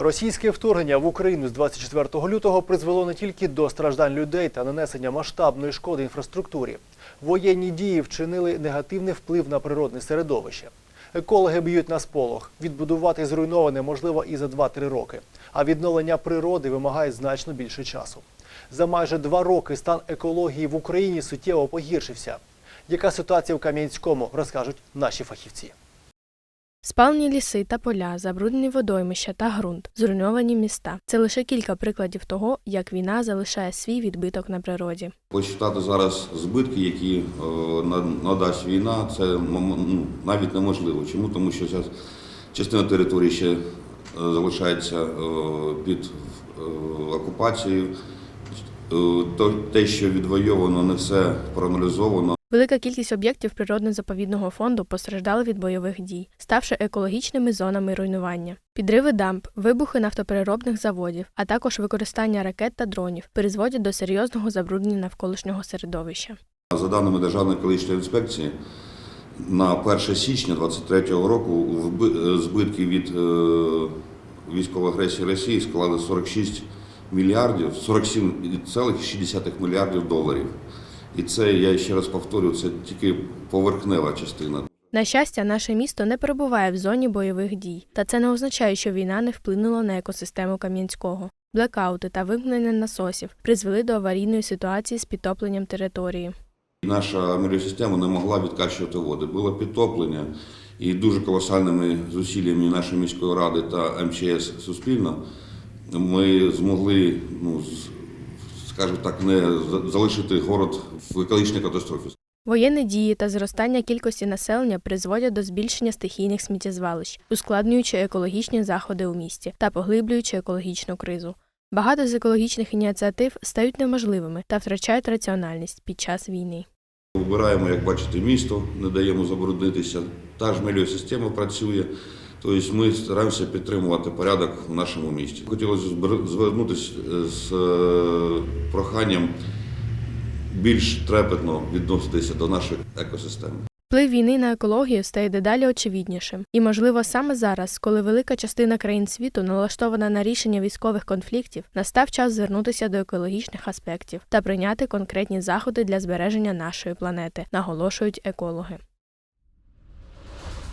Російське вторгнення в Україну з 24 лютого призвело не тільки до страждань людей та нанесення масштабної шкоди інфраструктурі. Воєнні дії вчинили негативний вплив на природне середовище. Екологи б'ють на сполох. Відбудувати зруйноване можливо і за 2-3 роки. А відновлення природи вимагає значно більше часу. За майже два роки стан екології в Україні суттєво погіршився. Яка ситуація в Кам'янському, розкажуть наші фахівці. Спалені ліси та поля, забруднені водоймища та ґрунт, зруйновані міста. Це лише кілька прикладів того, як війна залишає свій відбиток на природі. Посчитати зараз збитки, які е, надасть війна, це ну, навіть неможливо. Чому? Тому що зараз частина території ще е, залишається е, під окупацією. Те, що відвойовано, не все проаналізовано. Велика кількість об'єктів природно-заповідного фонду постраждали від бойових дій, ставши екологічними зонами руйнування. Підриви дамб, вибухи нафтопереробних заводів, а також використання ракет та дронів призводять до серйозного забруднення навколишнього середовища. За даними Державної екологічної інспекції, на 1 січня 2023 року збитки від е, військової агресії Росії склали 46 мільярдів, 47,6 мільярдів доларів. І це, я ще раз повторюю, це тільки поверхнева частина. На щастя, наше місто не перебуває в зоні бойових дій, та це не означає, що війна не вплинула на екосистему Кам'янського. Блекаути та вимкнення насосів призвели до аварійної ситуації з підтопленням території. Наша меліосистема не могла відкачувати води. Було підтоплення, і дуже колосальними зусиллями нашої міської ради та МЧС суспільно ми змогли, ну, скажімо так, не залишити город в екологічній катастрофі. Воєнні дії та зростання кількості населення призводять до збільшення стихійних сміттєзвалищ, ускладнюючи екологічні заходи у місті та поглиблюючи екологічну кризу. Багато з екологічних ініціатив стають неможливими та втрачають раціональність під час війни. Вибираємо, як бачите, місто, не даємо забруднитися. Та ж меліосистема працює. Тобто ми стараємося підтримувати порядок в нашому місті. Хотілося звернутися з е, проханням більш трепетно відноситися до нашої екосистеми. Вплив війни на екологію стає дедалі очевиднішим, і, можливо, саме зараз, коли велика частина країн світу налаштована на рішення військових конфліктів, настав час звернутися до екологічних аспектів та прийняти конкретні заходи для збереження нашої планети, наголошують екологи.